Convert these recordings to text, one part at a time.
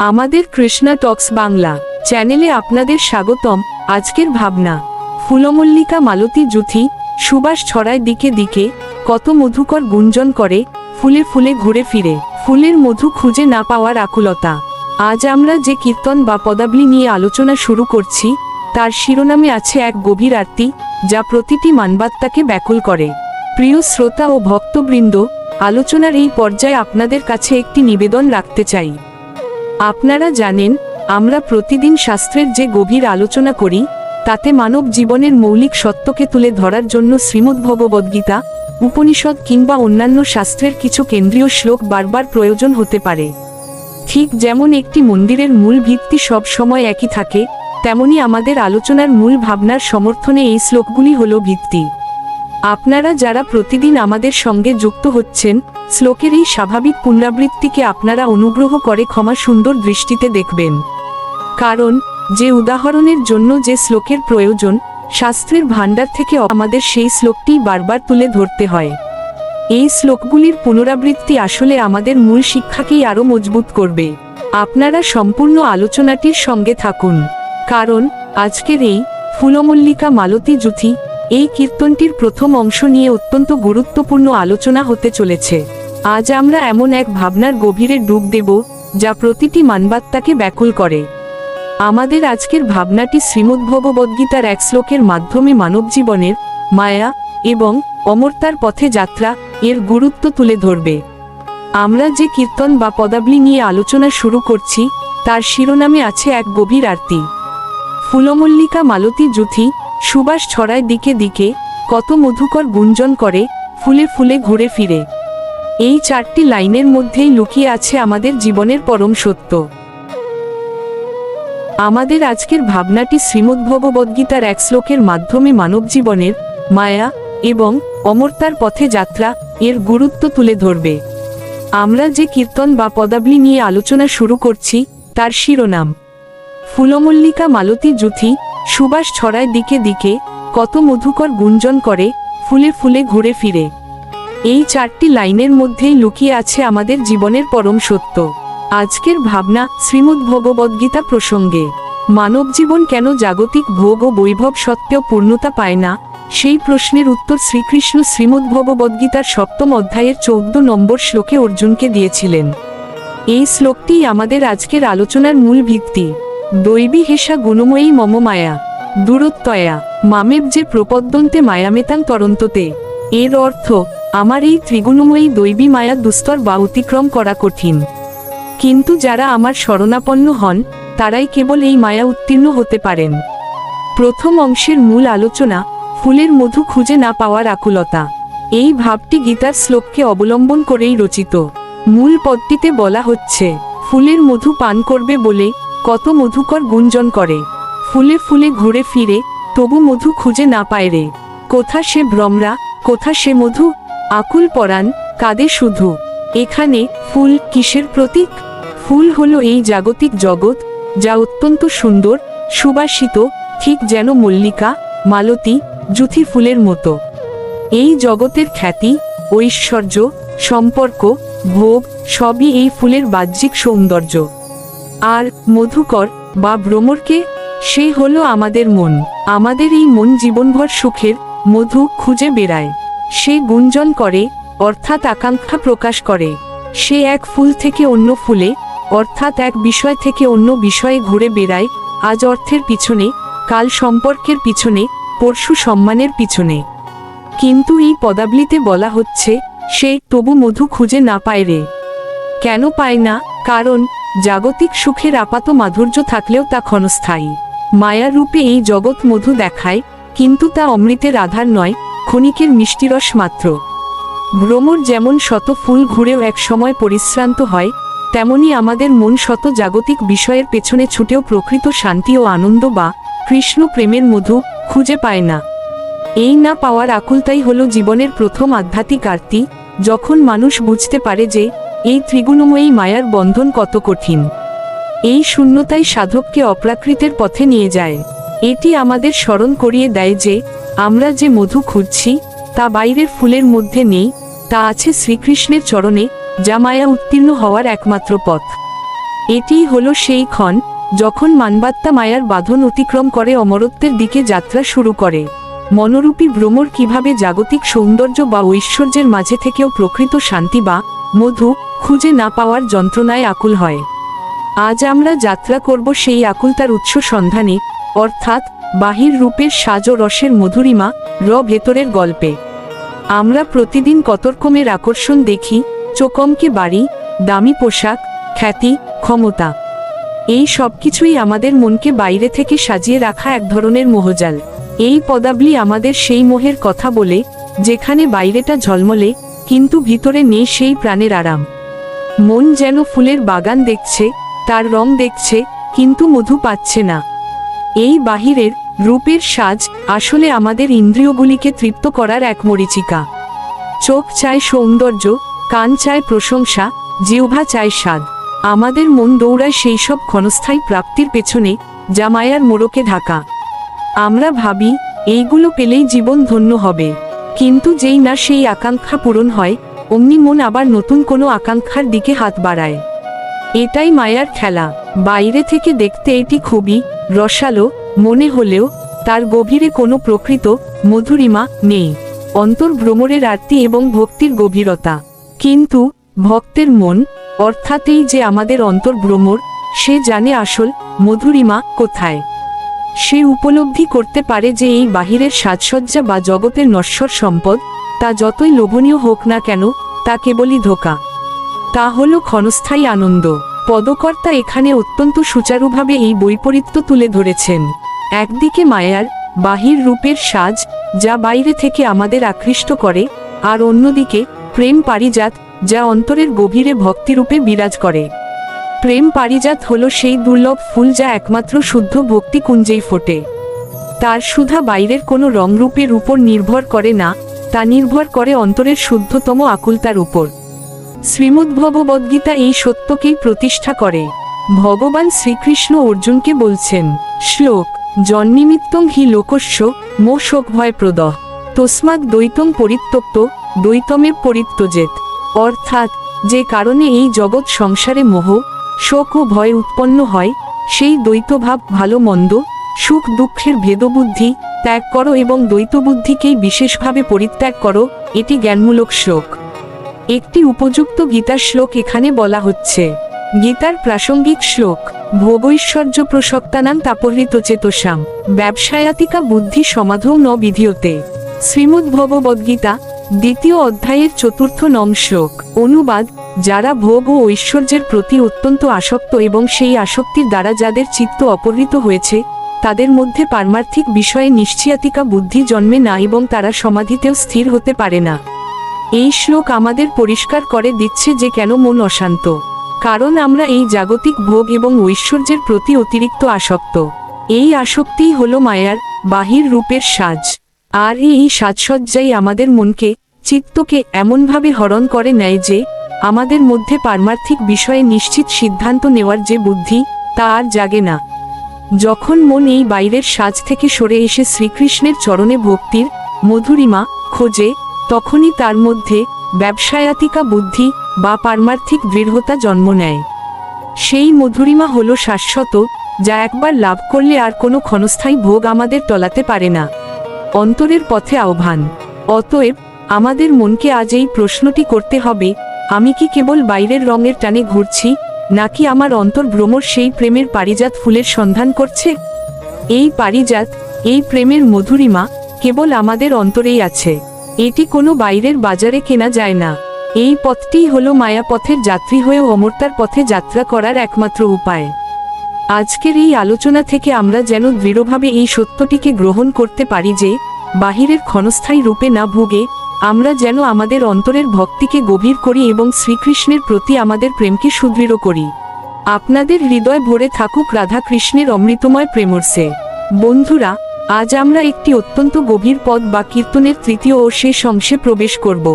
আমাদের কৃষ্ণা টক্স বাংলা চ্যানেলে আপনাদের স্বাগতম, আজকের ভাবনা। ফুলমল্লিকা মালতী জুথি সুবাস ছড়ায় দিকে দিকে, কত মধুকর গুঞ্জন করে, ফুলে ফুলে ঘুরে ফিরে। ফুলের মধু খুঁজে না পাওয়ার আকুলতা। আজ আমরা যে কীর্তন বা পদাবলী নিয়ে আলোচনা শুরু করছি, তার শিরোনামে আছে এক গভীর আরতি, যা প্রতিটি মানবাত্মাকে ব্যাকুল করে। প্রিয় শ্রোতা ও ভক্তবৃন্দ, আলোচনার এই পর্যায়ে আপনাদের কাছে একটি নিবেদন রাখতে চাই। আপনারা জানেন, আমরা প্রতিদিন শাস্ত্রের যে গভীর আলোচনা করি, তাতে মানব জীবনের মৌলিক সত্যকে তুলে ধরার জন্য শ্রীমদ্ভগবদ্গীতা, উপনিষদ কিংবা অন্যান্য শাস্ত্রের কিছু কেন্দ্রীয় শ্লোক বারবার প্রয়োজন হতে পারে। ঠিক যেমন একটি মন্দিরের মূল ভিত্তি সব সময় একই থাকে, তেমনি আমাদের আলোচনার মূল ভাবনার সমর্থনে এই শ্লোকগুলি হল ভিত্তি। আপনারা যারা প্রতিদিন আমাদের সঙ্গে যুক্ত হচ্ছেন, শ্লোকের এই স্বাভাবিক পুনরাবৃত্তিকে আপনারা অনুগ্রহ করে ক্ষমা সুন্দর দৃষ্টিতে দেখবেন। কারণ, যে উদাহরণের জন্য যে শ্লোকের প্রয়োজন, শাস্ত্রের ভাণ্ডার থেকে আমাদের সেই শ্লোকটি বারবার তুলে ধরতে হয়। এই শ্লোকগুলির পুনরাবৃত্তি আসলে আমাদের মূল শিক্ষাকেই আরও মজবুত করবে। আপনারা সম্পূর্ণ আলোচনাটির সঙ্গে থাকুন। কারণ, আজকের এই ফুলমল্লিকা মালতী জুথি এই কীর্তনটির প্রথম অংশ নিয়ে অত্যন্ত গুরুত্বপূর্ণ আলোচনা হতে চলেছে। আজ আমরা এমন এক ভাবনার গভীরে ডুব দেব, যা প্রতিটি মানবাত্মাকে ব্যাকুল করে। আমাদের আজকের ভাবনাটি শ্রীমদ্ভগবদ্গীতার এক শ্লোকের মাধ্যমে মানবজীবনের মায়া এবং অমরতার পথে যাত্রা এর গুরুত্ব তুলে ধরবে। আমরা যে কীর্তন বা পদাবলী নিয়ে আলোচনা শুরু করছি, তার শিরোনামে আছে এক গভীর আরতি। ফুলমল্লিকা মালতী জুথি সুবাস ছড়ায় দিকে দিকে, কত মধুকর গুঞ্জন করে, ফুলে ফুলে ঘুরে ফিরে। এই চারটি লাইনের মধ্যেই লুকিয়ে আছে আমাদের জীবনের পরম সত্য। আমাদের আজকের ভাবনাটি শ্রীমদ্ভগবদ্গীতার এক শ্লোকের মাধ্যমে মানবজীবনের মায়া এবং অমরতার পথে যাত্রা এর গুরুত্ব তুলে ধরবে। আমরা যে কীর্তন বা পদাবলী নিয়ে আলোচনা শুরু করছি, তার শিরোনাম, ফুলমল্লিকা মালতী জুথি সুবাস ছড়ায় দিকে দিকে কত মধুকর গুঞ্জন করে ফুলে ফুলে ঘুরে ফিরে। এই চারটি লাইনের মধ্যেই লুকিয়ে আছে আমাদের জীবনের পরম সত্য। আজকের ভাবনা শ্রীমদ্ভগবদ্গীতা প্রসঙ্গে, মানব জীবন কেন জাগতিক ভোগ ও বৈভব সত্ত্বেও পূর্ণতা পায় না? সেই প্রশ্নের উত্তর শ্রীকৃষ্ণ শ্রীমদ্ভগবদ্গীতার সপ্তম অধ্যায়ের চৌদ্দ নম্বর শ্লোকে অর্জুনকে দিয়েছিলেন। এই শ্লোকটি আমাদের আজকের আলোচনার মূল ভিত্তি। দৈবী হেসা গুণময়ী মম মায়া, দূরত্বয়া, মামেব যে প্রপদ্যন্তে মায়ামেতাং তরন্ততে। এর অর্থ, আমার এই ত্রিগুণময়ী দৈবী মায়া দুস্তর বা অতিক্রম করা কঠিন। কিন্তু যারা আমার শরণাপন্ন হন, তারাই কেবল এই মায়া উত্তীর্ণ হতে পারেন। প্রথম অংশের মূল আলোচনা, ফুলের মধু খুঁজে না পাওয়ার আকুলতা। এই ভাবটি গীতার শ্লোককে অবলম্বন করেই রচিত। মূল পদটিতে বলা হচ্ছে, ফুলের মধু পান করবে বলে কত মধুকর গুঞ্জন করে। ফুলে ফুলে ঘুরে ফিরে, তবু মধু খুঁজে না পায় রে। কোথা সে ভ্রমরা, কোথা সে মধু? আকুল পরাণ, কাঁদে শুধু। এখানে ফুল কিসের প্রতীক? ফুল হলো এই জাগতিক জগৎ, যা অত্যন্ত সুন্দর, সুবাসিত, ঠিক যেন মল্লিকা, মালতী, জুথি ফুলের মতো। এই জগতের খ্যাতি, ঐশ্বর্য, সম্পর্ক, ভোগ, সবই এই ফুলের বাহ্যিক সৌন্দর্য। আর মধুকর বা ভ্রমরকে সে হলো আমাদের মন। আমাদের এই মন জীবনভর সুখের, মধু খুঁজে বেড়ায়। সে গুঞ্জন করে, অর্থাৎ আকাঙ্ক্ষা প্রকাশ করে। সে এক ফুল থেকে অন্য ফুলে, অর্থাৎ এক বিষয় থেকে অন্য বিষয়ে ঘুরে বেড়ায়, আজ অর্থের পিছনে, কাল সম্পর্কের পিছনে, পরশু সম্মানের পিছনে। কিন্তু এই পদাবলিতে বলা হচ্ছে, সে তবু মধু খুঁজে না পায় রে। কেন পায় না? কারণ জাগতিক সুখের আপাত মাধুর্য থাকলেও তা ক্ষণস্থায়ী। মায়ার রূপে এই জগৎ মধু দেখায়, কিন্তু তা অমৃতের আধার নয়, ক্ষণিকের মিষ্টিরস মাত্র। ভ্রমর যেমন শত ফুল ঘুরেও এক সময় পরিশ্রান্ত হয়, তেমনি আমাদের মন শত জাগতিক বিষয়ের পেছনে ছুটেও প্রকৃত শান্তি ও আনন্দ বা কৃষ্ণ প্রেমের মধু খুঁজে পায় না। এই না পাওয়ার আকুলতাই হল জীবনের প্রথম আধ্যাত্মিক আরতি, যখন মানুষ বুঝতে পারে যে এই ত্রিগুণময়ী মায়ার বন্ধন কত কঠিন। এই শূন্যতাই সাধককে অপ্রাকৃতের পথে নিয়ে যায়। এটি আমাদের স্মরণ করিয়ে দেয় যে, আমরা যে মধু খুঁজছি, তা বাইরের ফুলের মধ্যে নেই, তা আছে শ্রীকৃষ্ণের চরণে, যা মায়া উত্তীর্ণ হওয়ার একমাত্র পথ। এটিই হলো সেই ক্ষণ, যখন মানবাত্মা মায়ার বাঁধন অতিক্রম করে অমরত্বের দিকে যাত্রা শুরু করে। মনোরূপী ভ্রমর কীভাবে জাগতিক সৌন্দর্য বা ঐশ্বর্যের মাঝে থেকেও প্রকৃত শান্তি বা মধু খুঁজে না পাওয়ার যন্ত্রণায় আকুল হয়। আজ আমরা যাত্রা করব সেই আকুলতার উৎস সন্ধানে, অর্থাৎ বাহির রূপের সাজ রসের মধুরিমা, র ভেতরের গল্পে। আমরা প্রতিদিন কত রকমের আকর্ষণ দেখি, চোকমকে বাড়ি, দামি পোশাক, খ্যাতি, ক্ষমতা। এই সব কিছুই আমাদের মনকে বাইরে থেকে সাজিয়ে রাখা এক ধরনের মোহজাল। এই পদাবলী আমাদের সেই মোহের কথা বলে, যেখানে বাইরেটা ঝলমলে কিন্তু ভিতরে নেই সেই প্রাণের আরাম। মন যেন ফুলের বাগান দেখছে, তার রং দেখছে, কিন্তু মধু পাচ্ছে না। এই বাহিরের রূপের সাজ আসলে আমাদের ইন্দ্রিয়গুলিকে তৃপ্ত করার এক মরিচিকা। চোখ চায় সৌন্দর্য, কান চায় প্রশংসা, জিহ্বা চায় স্বাদ। আমাদের মন দৌড়ায় সেই সব ক্ষণস্থায়ী প্রাপ্তির পেছনে, যা মায়ার মোড়কে ঢাকা। আমরা ভাবি, এইগুলো পেলেই জীবন ধন্য হবে। কিন্তু যেই না সেই আকাঙ্ক্ষা পূরণ হয়, অমনি মন আবার নতুন কোনো আকাঙ্ক্ষার দিকে হাত বাড়ায়। এটাই মায়ার খেলা। বাইরে থেকে দেখতে এটি খুবই রসালো, মনে হলেও তার গভীরে কোনো প্রকৃত মধুরিমা নেই। অন্তর্ভ্রমরের আরতি এবং ভক্তির গভীরতা। কিন্তু ভক্তের মন, অর্থাৎ এই যে আমাদের অন্তর্ভ্রমর, সে জানে আসল মধুরিমা কোথায়। সে উপলব্ধি করতে পারে যে এই বাহিরের সাজসজ্জা বা জগতের নশ্বর সম্পদ, তা যতই লোভনীয় হোক না কেন, তা কেবলই ধোকা। তা হল ক্ষণস্থায়ী আনন্দ। পদকর্তা এখানে অত্যন্ত সুচারুভাবে এই বৈপরীত্য তুলে ধরেছেন। একদিকে মায়ার, বাহির রূপের সাজ, যা বাইরে থেকে আমাদের আকৃষ্ট করে, আর অন্যদিকে প্রেম পারিজাত, যা অন্তরের গভীরে ভক্তিরূপে বিরাজ করে। প্রেম পারিজাত হল সেই দুর্লভ ফুল যা একমাত্র শুদ্ধ ভক্তি কুঞ্জেই ফোটে। তার সুধা বাইরের কোনো রংরূপের উপর নির্ভর করে না, তা নির্ভর করে অন্তরের শুদ্ধতম আকুলতার উপর। শ্রীমদ্ভগবদ্গীতা এই সত্যকেই প্রতিষ্ঠা করে। ভগবান শ্রীকৃষ্ণ অর্জুনকে বলছেন, শ্লোক জন্নিমিত্তং হি লোকস্য, মো শোক ভয় প্রদ তস্মাৎ দ্বৈতং পরিত্যক্ত দ্বৈতমে পরিত্যজেত। অর্থাৎ, যে কারণে এই জগৎ সংসারে মোহ শোক ও ভয় উৎপন্ন হয়, সেই দ্বৈতভাব ভালো মন্দ, সুখ দুঃখের ভেদবুদ্ধি ত্যাগ করো এবং দ্বৈতবুদ্ধিকেই বিশেষভাবে পরিত্যাগ করো, এটি জ্ঞানমূলক শ্লোক। একটি উপযুক্ত গীতার শ্লোক এখানে বলা হচ্ছে, গীতার প্রাসঙ্গিক শ্লোক, ভোগৈশ্বর্য প্রসক্তানাং তাপহৃত চেতসাম, ব্যবসায়াতিকা বুদ্ধি সমাধৌ ন বিধিয়তে। শ্রীমদ্ ভগবদ্গীতা দ্বিতীয় অধ্যায়ের চতুর্থ নম শ্লোক, অনুবাদ যারা ভোগ ও ঐশ্বর্যের প্রতি অত্যন্ত আসক্ত এবং সেই আসক্তির দ্বারা যাদের চিত্ত অপহৃত হয়েছে, তাদের মধ্যে পারমার্থিক বিষয়ে নিশ্চিয়াতিকা বুদ্ধি জন্মে না এবং তারা সমাধিতেও স্থির হতে পারে না। এই শ্লোক আমাদের পরিষ্কার করে দিচ্ছে যে কেন মন অশান্ত। কারণ আমরা এই জাগতিক ভোগ এবং ঐশ্বর্যের প্রতি অতিরিক্ত আসক্ত। এই আসক্তিই হল মায়ার, বাহির রূপের সাজ। আর এই সাজসজ্জাই আমাদের মনকে, চিত্তকে এমনভাবে হরণ করে নেয় যে আমাদের মধ্যে পারমার্থিক বিষয়ে নিশ্চিত সিদ্ধান্ত নেওয়ার যে বুদ্ধি, তা আর জাগে না। যখন মন এই বাইরের সাজ থেকে সরে এসে শ্রীকৃষ্ণের চরণে ভক্তির, মধুরিমা খোঁজে, তখনই তার মধ্যে ব্যবসায়াতিকা বুদ্ধি বা পারমার্থিক দৃঢ়তা জন্ম নেয়। সেই মধুরিমা হল শাশ্বত, যা একবার লাভ করলে আর কোনো ক্ষণস্থায়ী ভোগ আমাদের টলাতে পারে না। অন্তরের পথে আহ্বান, অতএব আমাদের মনকে আজ এই প্রশ্নটি করতে হবে আমি কি কেবল বাইরের রঙের টানে ঘুরছি, নাকি আমার অন্তর ভ্রমর সেই প্রেমের পারিজাত ফুলের সন্ধান করছে? এই পারিজাত, এই প্রেমের মধুরিমা কেবল আমাদের অন্তরেই আছে। এটি কোনো বাইরের বাজারে কেনা যায় না। এই পথটিই হলো মায়াপথের যাত্রী হয়ে অমরতার পথে যাত্রা করার একমাত্র উপায়। আজকের এই আলোচনা থেকে আমরা যেন দৃঢ়ভাবে এই সত্যটিকে গ্রহণ করতে পারি যে, বাহিরের ক্ষণস্থায়ী রূপে না ভুগে আমরা যেন আমাদের অন্তরের ভক্তিকে গভীর করি এবং শ্রীকৃষ্ণের প্রতি আমাদের প্রেমকে সুদৃঢ় করি। আপনাদের হৃদয় ভরে থাকুক রাধা কৃষ্ণের অমৃতময় প্রেমর্সে বন্ধুরা, আজ আমরা একটি অত্যন্ত গভীর পদ বা কীর্তনের তৃতীয় ও শেষ অংশে প্রবেশ করব।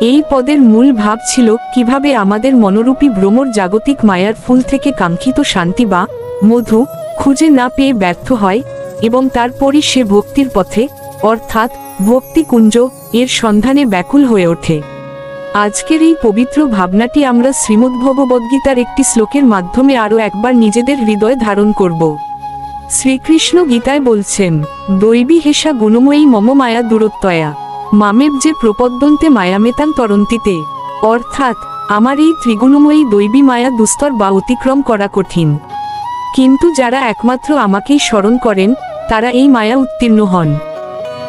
এই পদের মূল ভাব ছিল কীভাবে আমাদের মনোরূপী ভ্রমর জাগতিক মায়ার ফুল থেকে কাঙ্ক্ষিত শান্তি বা মধু খুঁজে না পেয়ে ব্যর্থ হয় এবং তারপরই সে ভক্তির পথে অর্থাৎ ভক্তিকুঞ্জ এর সন্ধানে ব্যাকুল হয়ে ওঠে। আজকের এই পবিত্র ভাবনাটি আমরা শ্রীমদ্ভগবদ্গীতার একটি শ্লোকের মাধ্যমে আরও একবার নিজেদের হৃদয়ে ধারণ করব। শ্রীকৃষ্ণ গীতায় বলছেন, দৈবী হেসা গুণময়ী মম মায়া দূরত্বয়া। মামেব যে প্রপদ্যন্তে মায়ামেতাং তরন্তিতে। অর্থাৎ, আমার এই ত্রিগুণময়ী দৈবী মায়া দুস্তর বা অতিক্রম করা কঠিন। কিন্তু যারা একমাত্র আমাকেই স্মরণ করেন, তারা এই মায়া উত্তীর্ণ হন।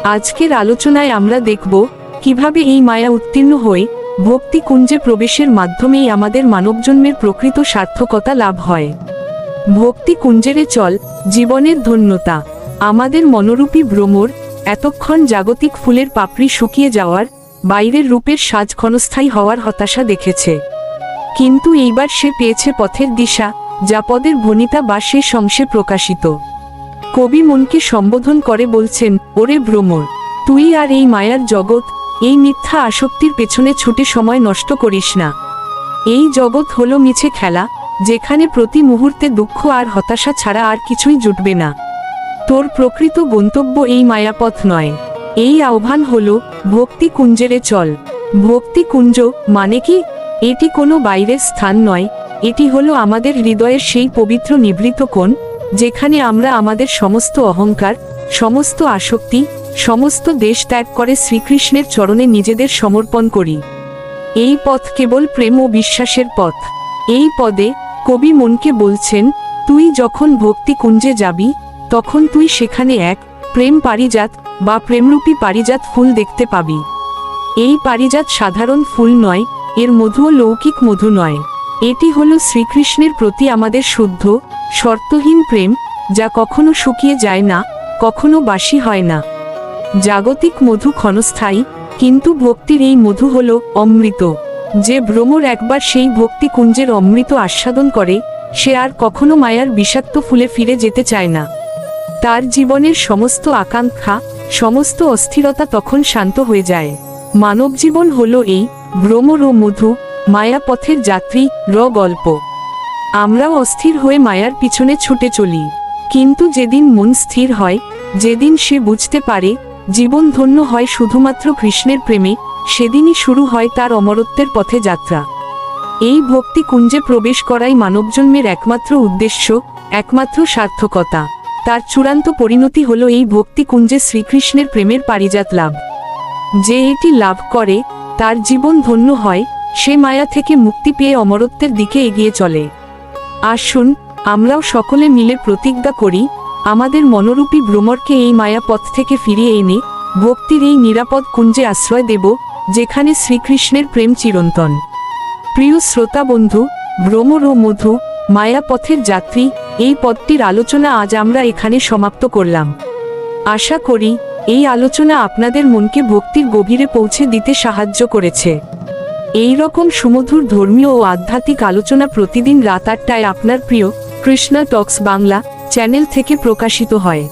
আজকের আলোচনায় আমরা দেখব কীভাবে এই মায়া উত্তীর্ণ হয়ে ভক্তি কুঞ্জে প্রবেশের মাধ্যমেই আমাদের মানবজন্মের প্রকৃত সার্থকতা লাভ হয়। ভক্তি কুঞ্জেরে চল জীবনের ধন্যতা। আমাদের মনোরূপী ভ্রমর এতক্ষণ জাগতিক ফুলের পাপড়ি শুকিয়ে যাওয়ার, বাইরের রূপের সাজ ক্ষণস্থায়ী হওয়ার হতাশা দেখেছে। কিন্তু এইবার সে পেয়েছে পথের দিশা, যা পদের ভনিতা বা সে সংসে প্রকাশিত। কবি মনকে সম্বোধন করে বলছেন, ওরে ভ্রমর, তুই আর এই মায়ার জগৎ, এই মিথ্যা আসক্তির পেছনে ছুটে সময় নষ্ট করিস না। এই জগৎ হলো মিছে খেলা, যেখানে প্রতি মুহূর্তে দুঃখ আর হতাশা ছাড়া আর কিছুই জুটবে না। তোর প্রকৃত গন্তব্য এই মায়াপথ নয়। এই আহ্বান হল, ভক্তি কুঞ্জেরে চল। ভক্তি কুঞ্জ মানে কি? এটি কোনো বাইরের স্থান নয়, এটি হলো আমাদের হৃদয়ের সেই পবিত্র নিভৃত কোণ। যেখানে আমরা আমাদের সমস্ত অহংকার, সমস্ত আসক্তি, সমস্ত দেশ ত্যাগ করে শ্রীকৃষ্ণের চরণে নিজেদের সমর্পণ করি। এই পথ কেবল প্রেম ও বিশ্বাসের পথ। এই পদে কবি মনকে বলছেন, তুই যখন ভক্তি কুঞ্জে যাবি, তখন তুই সেখানে এক প্রেম পারিজাত বা প্রেমরূপী পারিজাত ফুল দেখতে পাবি। এই পারিজাত সাধারণ ফুল নয়, এর মধুও লৌকিক মধু নয়। এটি হল শ্রীকৃষ্ণের প্রতি আমাদের শুদ্ধ, শর্তহীন প্রেম, যা কখনো শুকিয়ে যায় না, কখনো বাসি হয় না। জাগতিক মধু ক্ষণস্থায়ী, কিন্তু ভক্তির এই মধু হল অমৃত। যে ভ্রমর একবার সেই ভক্তি কুঞ্জের অমৃত আস্বাদন করে, সে আর কখনো মায়ার বিষাক্ত ফুলে ফিরে যেতে চায় না। তার জীবনের সমস্ত আকাঙ্ক্ষা, সমস্ত অস্থিরতা তখন শান্ত হয়ে যায়। মানব জীবন হল এই ভ্রমর ও মধু মায়া পথের যাত্রী, র গল্প। আমরাও অস্থির হয়ে মায়ার পিছনে ছুটে চলি। কিন্তু যেদিন মন স্থির হয়, যেদিন সে বুঝতে পারে, জীবন ধন্য হয় শুধুমাত্র কৃষ্ণের প্রেমে, সেদিনই শুরু হয় তার অমরত্বের পথে যাত্রা। এই ভক্তি কুঞ্জে প্রবেশ করাই মানবজন্মের একমাত্র উদ্দেশ্য, একমাত্র সার্থকতা। তার চূড়ান্ত পরিণতি হল এই ভক্তি কুঞ্জে শ্রীকৃষ্ণের প্রেমের পারিজাত লাভ। যে এটি লাভ করে, তার জীবন ধন্য হয় সে মায়া থেকে মুক্তি পেয়ে অমরত্বের দিকে এগিয়ে চলে। আসুন আমরাও সকলে মিলে প্রতিজ্ঞা করি, আমাদের মনোরূপী ভ্রমরকে এই মায়া পথ থেকে ফিরিয়ে এনে ভক্তির এই নিরাপদ কুঞ্জে আশ্রয় দেব, যেখানে শ্রীকৃষ্ণের প্রেম চিরন্তন। প্রিয় শ্রোতা বন্ধু, ভ্রমর ও মধু, মায়া পথের যাত্রী, এই পথটির আলোচনা আজ আমরা এখানে সমাপ্ত করলাম। আশা করি, এই আলোচনা আপনাদের মনকে ভক্তির গভীরে পৌঁছে দিতে সাহায্য করেছে। এই রকম সুমধুর ধর্মীয় ও আধ্যাত্মিক আলোচনা প্রতিদিন রাত আটটায় আপনার প্রিয় কৃষ্ণা টক্স বাংলা চ্যানেল থেকে প্রকাশিত হয়।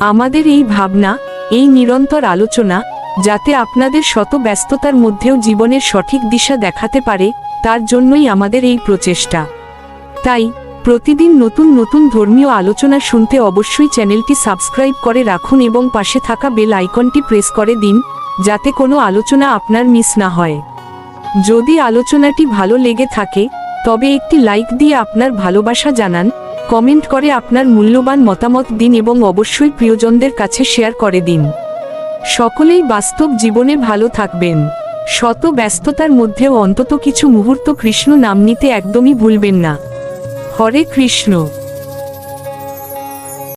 আমাদের এই ভাবনা, এই নিরন্তর আলোচনা, যাতে আপনাদের শত ব্যস্ততার মধ্যেও জীবনের সঠিক দিশা দেখাতে পারে, তার জন্যই আমাদের এই প্রচেষ্টা। তাই, প্রতিদিন নতুন নতুন ধর্মীয় আলোচনা শুনতে অবশ্যই চ্যানেলটি সাবস্ক্রাইব করে রাখুন এবং পাশে থাকা বেল আইকনটি প্রেস করে দিন, যাতে কোনো আলোচনা আপনার মিস না হয়। যদি আলোচনাটি ভালো লেগে থাকে, তবে একটি লাইক দিয়ে আপনার ভালোবাসা জানান, কমেন্ট করে আপনার মূল্যবান মতামত দিন এবং অবশ্যই প্রিয়জনদের কাছে শেয়ার করে দিন। সকলেই বাস্তব জীবনে ভালো থাকবেন। শত ব্যস্ততার মধ্যেও অন্তত কিছু মুহূর্ত কৃষ্ণ নাম নিতে একদমই ভুলবেন না। হরে কৃষ্ণ।